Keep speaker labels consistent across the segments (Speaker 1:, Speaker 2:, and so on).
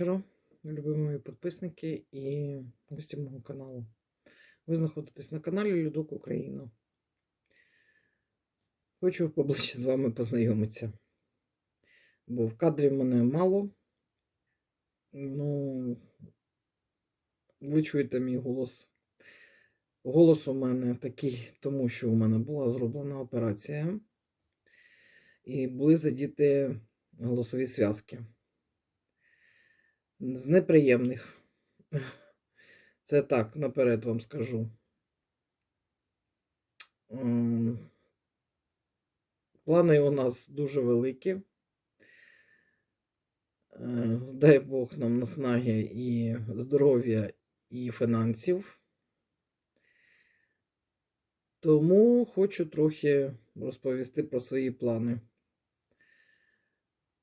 Speaker 1: Вечора, любі мої підписники і гості мого каналу. Ви знаходитесь на каналі Людок Україна. Хочу поближче з вами познайомитися. Бо в кадрі мене мало. Ну, ви чуєте мій голос. Голос у мене такий, тому що у мене була зроблена операція. І були задіти голосові зв'язки з неприємних. Це так, наперед вам скажу. Ем, Плани у нас дуже великі. Е, Дай Бог нам наснаги і здоров'я, і фінансів. Тому хочу трохи розповісти про свої плани.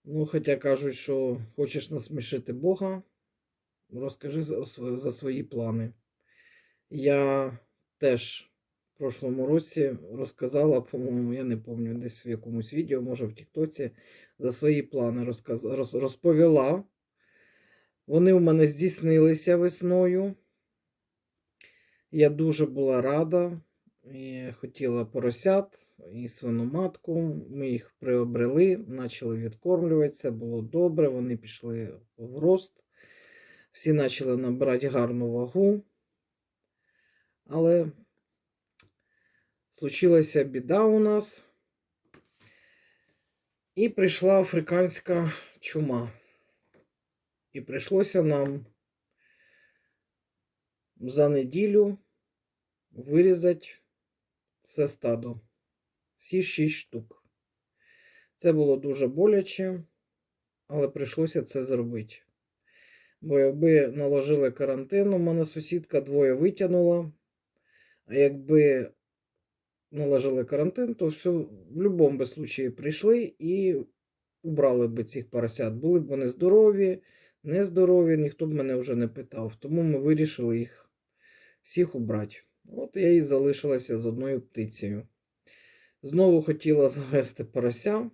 Speaker 1: Ну, хоча кажуть, що хочеш насмішити Бога, розкажи за, свої плани. Я теж в прошлому році розказала, по-моєму, я не пам'ятаю, десь в якомусь відео, може в Тіктоці, за свої плани розказ... роз... розповіла. Вони у мене здійснилися весною. Я дуже була рада. І хотіла поросят і свиноматку. Ми їх приобрели, почали відкормлювати. Це було добре. Вони пішли в рост. Всі почали набирати гарну вагу. Але случилася біда у нас. І прийшла африканська чума. І прийшлося нам за неділю вирізати все стадо. Всі шість штук. Це було дуже боляче, але прийшлося це зробити. Бо якби наложили карантин, у мене сусідка двоє витягнула. А якби наложили карантин, то все в будь-якому случаї прийшли і убрали б цих поросят. Були б вони здорові, нездорові, ніхто б мене вже не питав. Тому ми вирішили їх всіх убрати. От я і залишилася з одною птицею. Знову хотіла завести порося.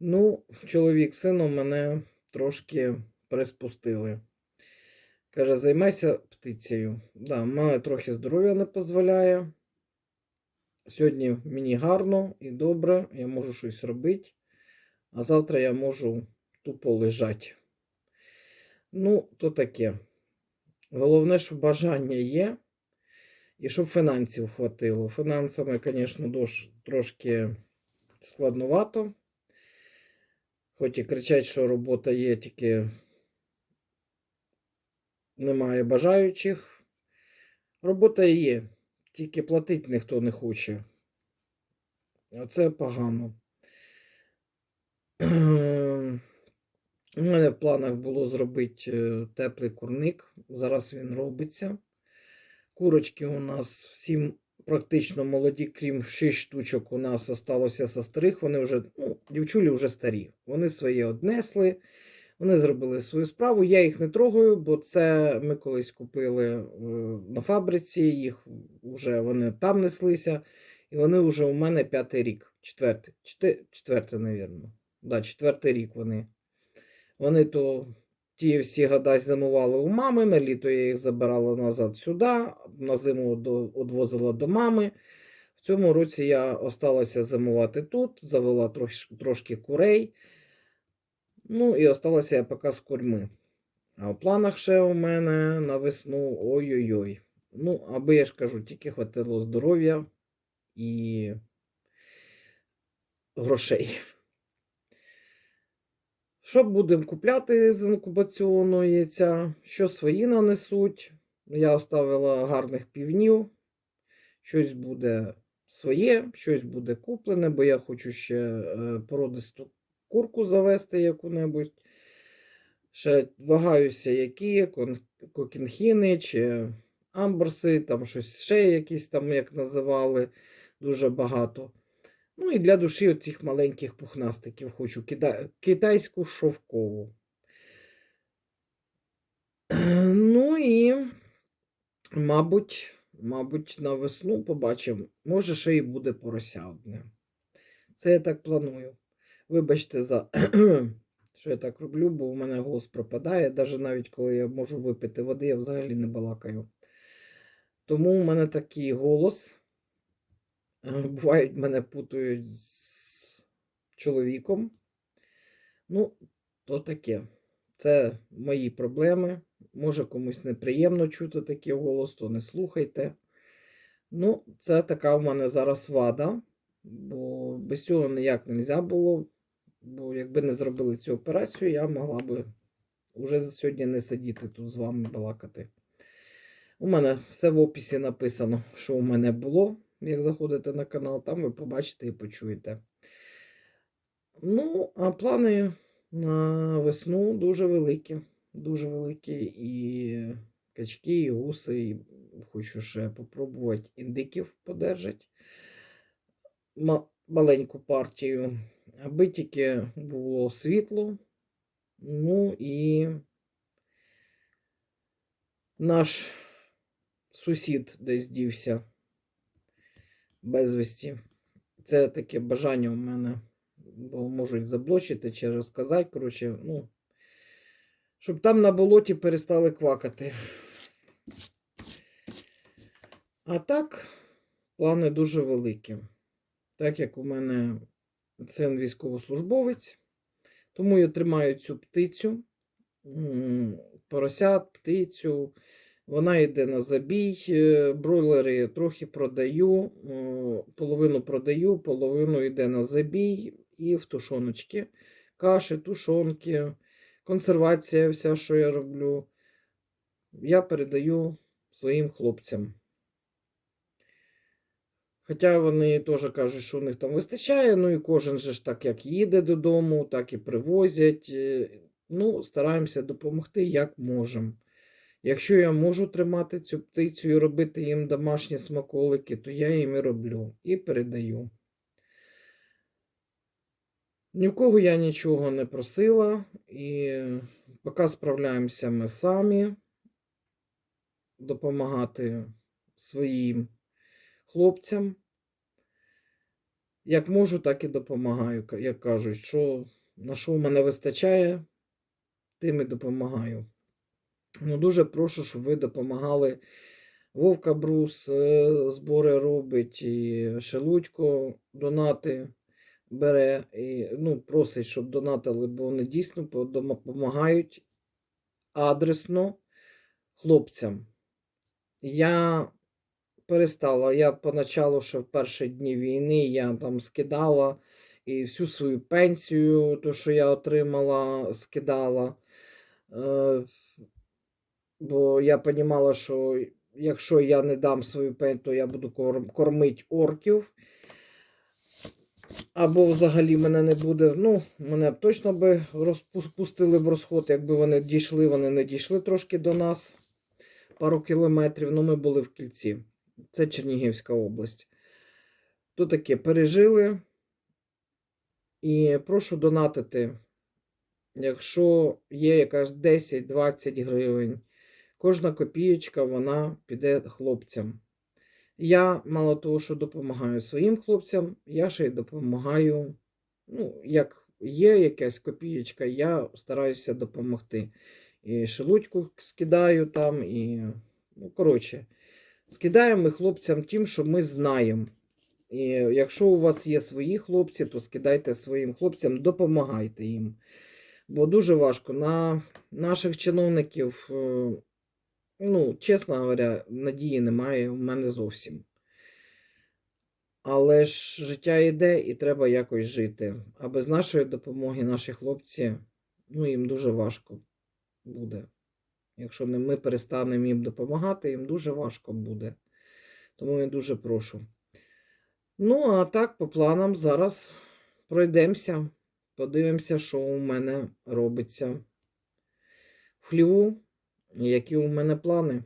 Speaker 1: Ну, чоловік сином мене трошки приспустили. Каже, займайся птицею. Да, мене трохи здоров'я не дозволяє. Сьогодні мені гарно і добре, я можу щось робити, а завтра я можу тупо лежати. Ну, то таке. Головне, що бажання є. І щоб фінансів хватило. Фінансами, звісно, трошки складновато. Хоч і кричать, що робота є, тільки немає бажаючих. Робота є, тільки платити ніхто не хоче. Оце погано. У мене в планах було зробити е, теплий курник. Зараз він робиться. Курочки у нас всі практично молоді, крім 6 штучок, у нас залишилося со старих. Вони вже, ну, дівчулі вже старі. Вони свої однесли, вони зробили свою справу. Я їх не трогаю, бо це ми колись купили е, на фабриці, їх вже вони там неслися. І вони вже у мене п'ятий рік. Четвертий, четвертий, мабуть. Да, четвертий рік вони. Вони то Ті всі года зимували у мами, на літо я їх забирала назад сюди, на зиму одвозила до мами. В цьому році я осталася зимувати тут, завела трошки, трошки курей. Ну і осталася я поки з курьми. А в планах ще у мене на весну ой-ой-ой. Ну, аби я ж кажу, тільки хватило здоров'я і грошей. Що будемо купляти з інкубаційного яйця? Що свої нанесуть? Я оставила гарних півнів. Щось буде своє, щось буде куплене, бо я хочу ще е, породисту курку завести яку-небудь. Ще вагаюся, які кокінхіни чи амберси, там щось ще якісь там, як називали, дуже багато. Ну і для душі оцих маленьких пухнастиків хочу Кита... китайську шовкову. Ну і, мабуть, мабуть, на весну побачимо. Може, ще і буде порося одне. Це я так планую. Вибачте за що я так роблю, бо у мене голос пропадає. Навіть навіть коли я можу випити води, я взагалі не балакаю. Тому у мене такий голос. Е, Бувають, мене путають з чоловіком. Ну, то таке. Це мої проблеми. Може комусь неприємно чути такий голос, то не слухайте. Ну, це така в мене зараз вада, бо без цього ніяк не можна було. Бо якби не зробили цю операцію, я могла би вже сьогодні не сидіти тут з вами балакати. У мене все в описі написано, що у мене було. Як заходите на канал, там ви побачите і почуєте. Ну, а плани на весну дуже великі. Дуже великі. І качки, і гуси. І хочу ще попробувати індиків подержати. Ма- маленьку партію, аби тільки було світло. Ну і наш сусід десь дівся безвісті. Це таке бажання у мене, бо можуть заблочити чи розказати. Коротше, ну, щоб там на болоті перестали квакати. А так, плани дуже великі. Так як у мене син військовослужбовець, тому я тримаю цю птицю, поросят, птицю. Вона йде на забій. е, Бройлери трохи продаю, е, половину продаю, половину йде на забій і в тушоночки. Каші, тушонки, консервація, вся, що я роблю, я передаю своїм хлопцям. Хоча вони теж кажуть, що у них там вистачає, ну і кожен же ж так як їде додому, так і привозять. Е, Ну, стараємося допомогти як можемо. Якщо я можу тримати цю птицю і робити їм домашні смаколики, то я їм і роблю і передаю. Ні в кого я нічого не просила, і поки справляємося ми самі допомагати своїм хлопцям. Як можу, так і допомагаю. Як кажуть, що на що в мене вистачає, тим і допомагаю. Ну, дуже прошу, щоб ви допомагали. Вовка Брус е, збори робить, і Шелудько донати бере. І, ну, просить, щоб донатили, бо вони дійсно допомагають адресно хлопцям. Я перестала. Я поначалу, ще в перші дні війни, я там скидала і всю свою пенсію, то, що я отримала, скидала. Бо я розуміла, що якщо я не дам свою пенсію, то я буду кормити орків. Або взагалі мене не буде. Ну, мене б точно би розпустили в розход, якби вони дійшли, вони не дійшли трошки до нас пару кілометрів. Ну, ми були в кільці. Це Чернігівська область. То таке пережили. І прошу донатити, якщо є якась 10-20 гривень, кожна копієчка вона піде хлопцям. Я, мало того, що допомагаю своїм хлопцям, я ще й допомагаю. Ну, як є якась копієчка, я стараюся допомогти. І шелудьку скидаю там, і, ну, коротше, скидаємо ми хлопцям тим, що ми знаємо. І якщо у вас є свої хлопці, то скидайте своїм хлопцям, допомагайте їм. Бо дуже важко. На наших чиновників, е, ну, чесно говоря, надії немає в мене зовсім. Але ж життя йде і треба якось жити. А без нашої допомоги наші хлопці, ну, їм дуже важко буде. Якщо не ми перестанемо їм допомагати, їм дуже важко буде. Тому я дуже прошу. Ну, а так, по планам зараз пройдемося, подивимося, що у мене робиться в хліву, які у мене плани.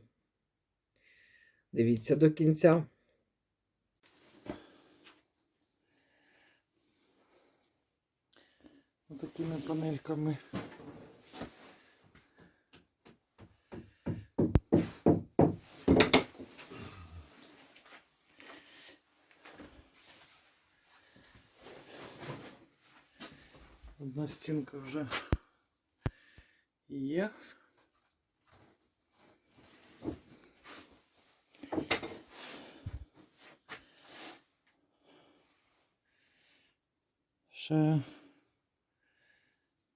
Speaker 1: Дивіться до кінця. Такими панельками. Одна стінка вже Є. Ще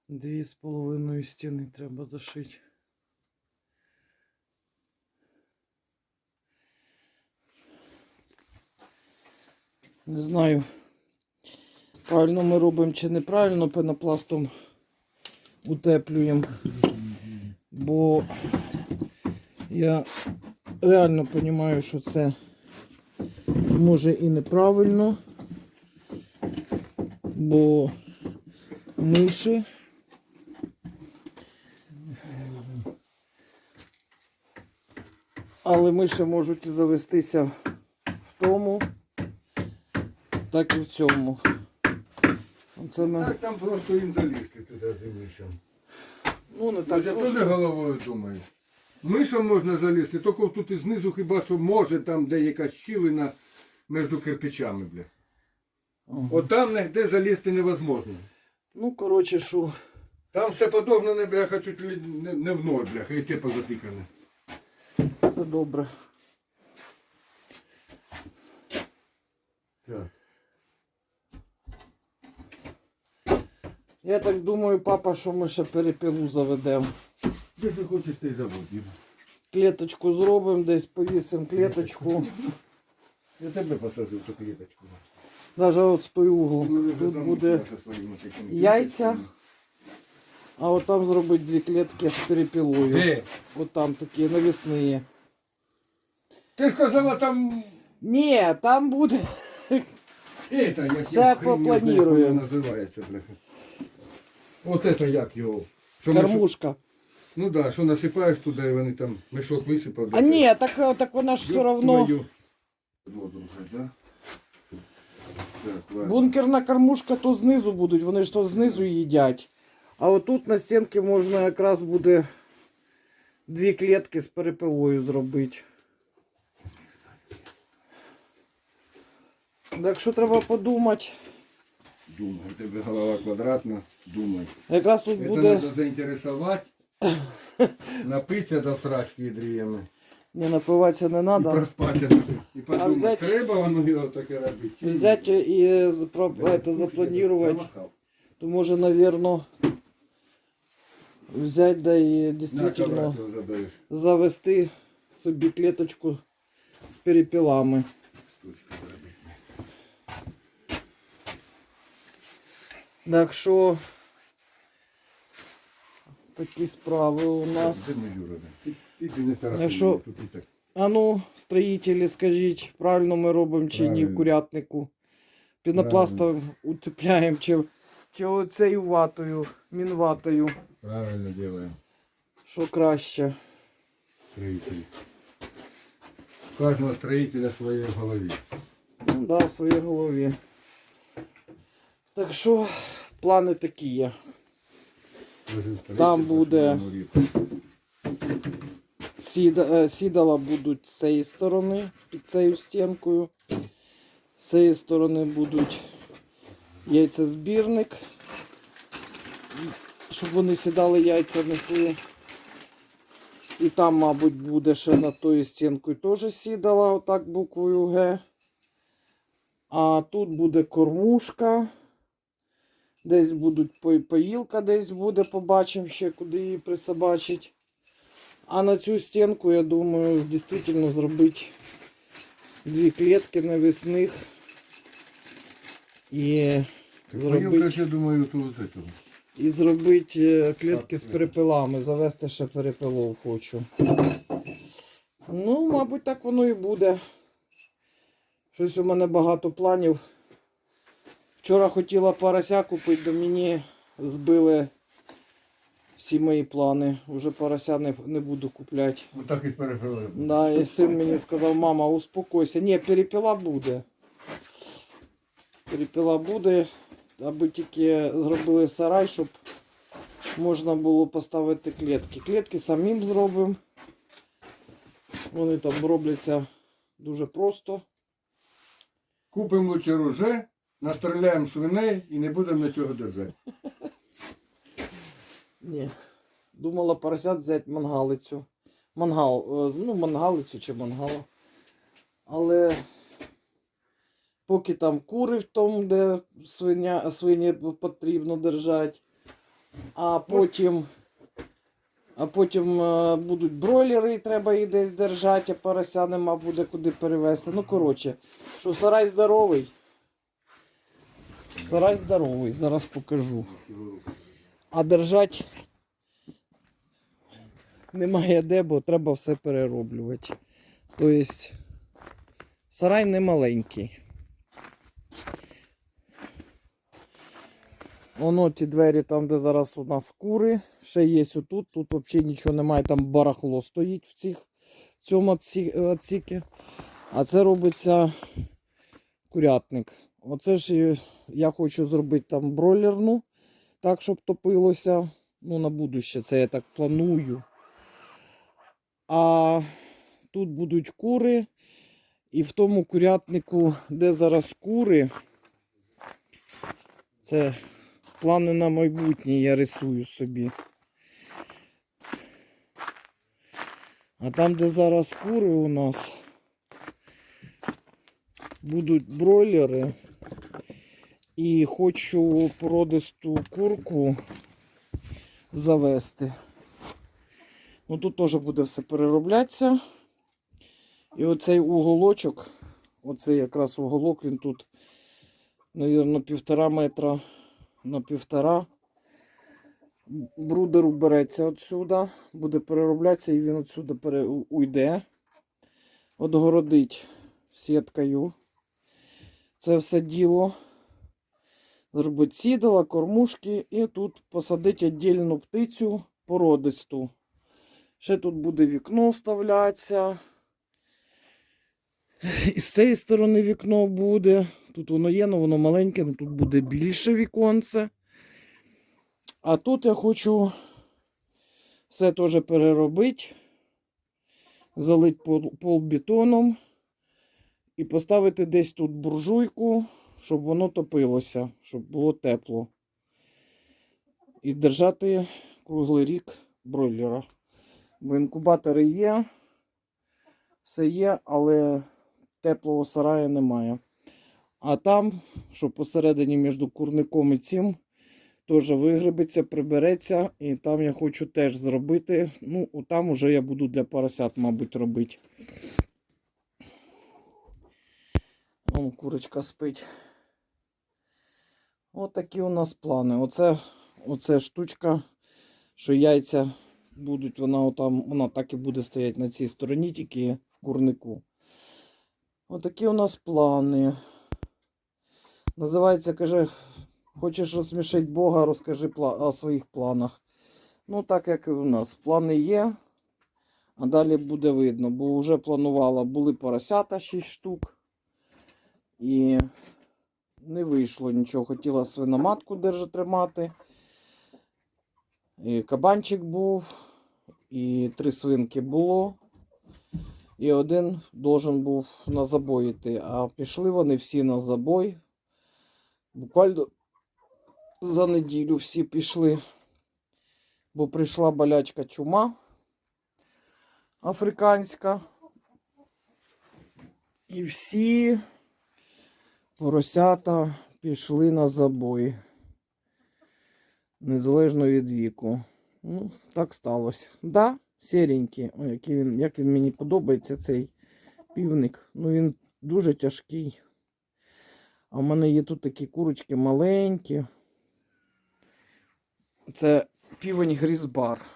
Speaker 1: дві з половиною стіни треба зашити. Не знаю, правильно ми робимо чи неправильно пенопластом утеплюємо. Бо я реально розумію, що це може і неправильно, бо миші. Але миші можуть завестися в тому, так і в цьому. Оце ми,
Speaker 2: Так там просто їм залізти туди за мишам.
Speaker 1: ну, не
Speaker 2: Так я теж головою думаю. Мишам можна залізти, тільки тут і знизу хіба що може там де якась щілина між кирпичами, бля. От там нігде залізти невозможно.
Speaker 1: Ну, коротше, що.
Speaker 2: Там все подогнане, бляха, чуть ли не, не в ноль, бляха, і те позатикане.
Speaker 1: Це добре.
Speaker 2: Так.
Speaker 1: Я так думаю, папа, що ми ще перепілу заведемо.
Speaker 2: Де захочеш, ти заводів.
Speaker 1: Клеточку зробимо, десь повісимо клеточку.
Speaker 2: Я тебе посажу в ту кліточку.
Speaker 1: Навіть от з той угол.
Speaker 2: Ну,
Speaker 1: Тут буде, яйця. а от там зробити дві клетки з перепілою.
Speaker 2: Де?
Speaker 1: От там такі навісні.
Speaker 2: Ти ж казала там.
Speaker 1: Ні, там буде.
Speaker 2: Это, як
Speaker 1: Все
Speaker 2: називається, бляха. От это як його. Що мешок-
Speaker 1: Кормушка.
Speaker 2: Ну да, що насипаєш туди, і вони там мішок висипав.
Speaker 1: А ні, так, так вона ж все одно.
Speaker 2: Воду да?
Speaker 1: Бункерна кормушка то знизу будуть, вони ж то знизу їдять. А отут на стінки можна якраз буде дві клітки з перепилою зробити. Так що треба подумати.
Speaker 2: Думай, у тебе голова квадратна, думай.
Speaker 1: Якраз тут буде.
Speaker 2: надо заінтересувати, напитися до срачки дріями.
Speaker 1: Не напиватися не
Speaker 2: І
Speaker 1: треба.
Speaker 2: проспатися. І подумати,
Speaker 1: взять-
Speaker 2: треба воно його таке робити. чи ні?
Speaker 1: Взяти і запро- это, запланувати.
Speaker 2: Замахав.
Speaker 1: То може, навірно, взяти да і
Speaker 2: На
Speaker 1: дійсно
Speaker 2: коврах його задаєш.
Speaker 1: завести собі клеточку з перепілами.
Speaker 2: Штучку зробити.
Speaker 1: Так що такі справи у нас. Якщо-. А ну, строїтелі, скажіть, правильно ми робимо чи ні в курятнику? Пінопластом утепляємо чи, чи оцею ватою, мінватою.
Speaker 2: Правильно делаем.
Speaker 1: Що краще?
Speaker 2: Строитель. У каждого строителя своє в голові.
Speaker 1: Ну да, в своїй голові. Так що плани такі є. Там буде- е, сідала будуть з цієї сторони, під цією стінкою. З цієї сторони будуть яйцезбірник. Щоб вони сідали, яйця несли. І там, мабуть, буде ще над тою стінкою теж сідала, отак буквою Г. А тут буде кормушка. Десь будуть по- поїлка, десь буде, побачимо ще, куди її присобачить. А на цю стінку, я думаю, дійсно зробити дві клітки навісних і зробити,
Speaker 2: я думаю, то з этого.
Speaker 1: і зробити е, клітки з перепилами. Завести ще перепилов хочу. Ну, мабуть, так воно і буде. Щось у мене багато планів. Вчора хотіла порося купити, до мені збили всі мої плани. Уже порося не, не буду купляти.
Speaker 2: Отак і перепили.
Speaker 1: Да, і син мені сказав, мама, успокойся. Ні, перепіла буде. Перепіла буде, аби тільки зробили сарай, щоб можна було поставити клітки. Клітки самим зробимо. Вони там робляться дуже просто.
Speaker 2: Купимо лучше руже, настріляємо свиней і не будемо нічого держати.
Speaker 1: Ні. Думала поросят взяти мангалицю. Мангал, е, ну, мангалицю чи мангала. Але поки там кури в тому, де свиня, свині потрібно держати, а потім, а потім е, будуть бройлери, і треба їх десь держати, а порося нема буде куди перевезти. Ну, коротше, що сарай здоровий. Сарай здоровий, зараз покажу. А держать немає де, бо треба все перероблювати. Тобто сарай не маленький. Воно ті двері там, де зараз у нас кури, ще є отут. Тут взагалі нічого немає, там барахло стоїть в цих, в цьому отсі- отсікі. А це робиться курятник. Оце ж я хочу зробити там бройлерну, так, щоб топилося. Ну, на будуще, це я так планую. А тут будуть кури. І в тому курятнику, де зараз кури, це плани на майбутнє я рисую собі. А там, де зараз кури у нас, будуть бройлери. І хочу породисту курку завести. Ну тут теж буде все перероблятися. І оцей уголочок, оцей якраз уголок, він тут, мабуть, півтора метра на півтора. Брудеру береться отсюда, буде перероблятися і він отсюди пере... уйде. Отгородить сіткою. Це все діло. Зробить сідала, кормушки і тут посадить віддільну птицю породисту. Ще тут буде вікно вставлятися. І з цієї сторони вікно буде. Тут воно є, але воно маленьке, але тут буде більше віконце. А тут я хочу все теж переробити, залити пол, пол бетоном і поставити десь тут буржуйку, щоб воно топилося, щоб було тепло. І держати круглий рік бройлера. Бо інкубатори є, все є, але теплого сараю немає. А там, що посередині між курником і цим, теж вигребеться, прибереться. І там я хочу теж зробити. Ну, там уже я буду для поросят, мабуть, робити. Вон курочка спить. От такі у нас плани. Оце, оце штучка, що яйця будуть, вона отам, вона так і буде стояти на цій стороні, тільки в курнику. Отакі у нас плани. Називається, каже, хочеш розсмішити Бога, розкажи о своїх планах. Ну, так як і у нас. Плани є, а далі буде видно, бо вже планувала, були поросята 6 штук. І не вийшло нічого. Хотіла свиноматку держа тримати. І кабанчик був, і три свинки було. І один должен був на забой йти. А пішли вони всі на забой. Буквально за неділю всі пішли. Бо прийшла болячка чума африканська. І всі поросята пішли на забой. Незалежно від віку. Ну, так сталося. Да, сіренький. Ой, який він, як він мені подобається, цей півник. Ну, він дуже тяжкий. А в мене є тут такі курочки маленькі. Це півень грізбар.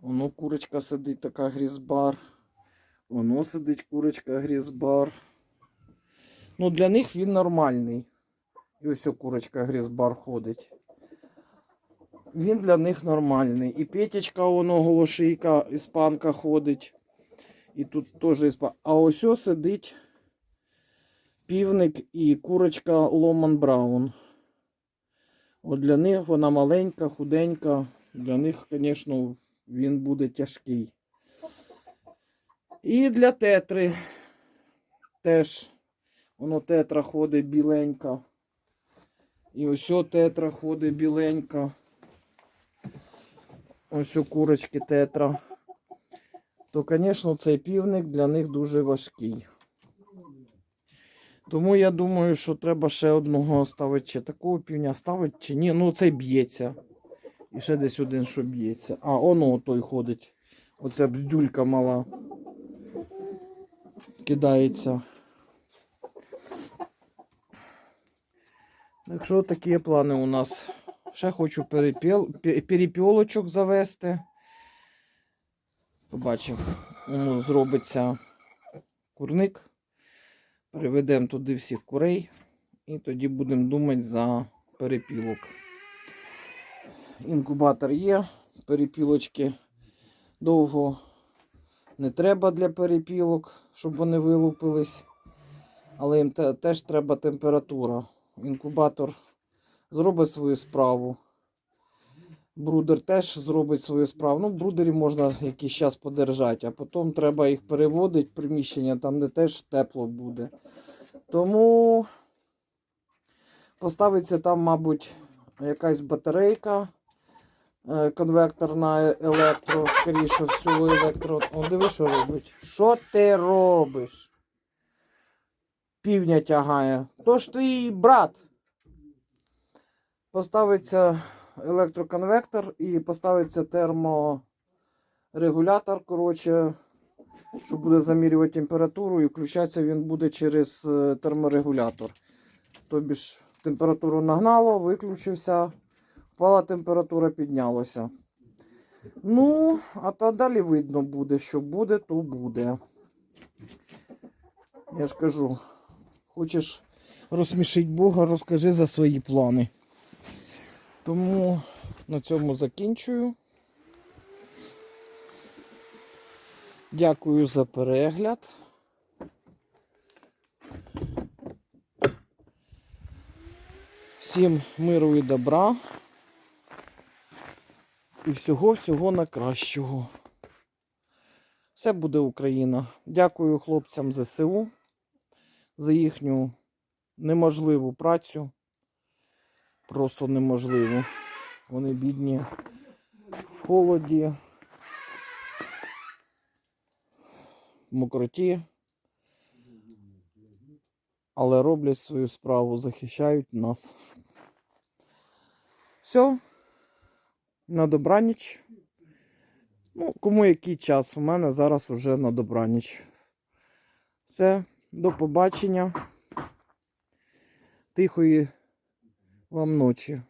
Speaker 1: Воно курочка сидить така грізбар. Воно сидить курочка грізбар. Ну, для них він нормальний. І ось курочка грізбар ходить. Він для них нормальний. І Петечка, воно голошийка, іспанка ходить. І тут теж іспанка. А ось сидить півник і курочка Ломан Браун. От для них вона маленька, худенька. Для них, звісно, він буде тяжкий. І для тетри теж воно тетра ходить біленька. І ось тетра ходить біленька. ось у курочки тетра, то, звісно, цей півник для них дуже важкий. Тому я думаю, що треба ще одного ставити, чи такого півня ставити, чи ні. Ну, цей б'ється. І ще десь один, що б'ється. А, оно той ходить. Оця бздюлька мала. Кидається. Так що такі плани у нас. Ще хочу перепіл, перепілочок завести. Побачив, ну, зробиться курник. Приведемо туди всіх курей. І тоді будемо думати за перепілок. Інкубатор є, перепілочки довго не треба для перепілок, щоб вони вилупились. Але їм теж треба температура. Інкубатор зробить свою справу. Брудер теж зробить свою справу. Ну, брудерів можна якийсь час подержати, а потім треба їх переводити в приміщення, там де теж тепло буде. Тому поставиться там, мабуть, якась батарейка. е, Конвектор на електро, скоріше всього, електро. О, диви, що робить. Що ти робиш? Півня тягає. То ж твій брат. Поставиться електроконвектор і поставиться терморегулятор, коротше, що буде замірювати температуру, і включатися він буде через е, терморегулятор. Тобі ж температуру нагнало, виключився, впала температура, піднялося. Ну, а та далі видно буде, що буде, то буде. Я ж кажу, хочеш розсмішити Бога, розкажи за свої плани. Тому на цьому закінчую. Дякую за перегляд. Всім миру і добра. І всього-всього на кращого. Все буде Україна. Дякую хлопцям ЗСУ за їхню неможливу працю. Просто неможливо. Вони бідні в холоді, в мокроті. Але роблять свою справу, захищають нас. Все. На добраніч. Ну, кому який час? У мене зараз уже на добраніч. Все, до побачення. Тихої вам ночі.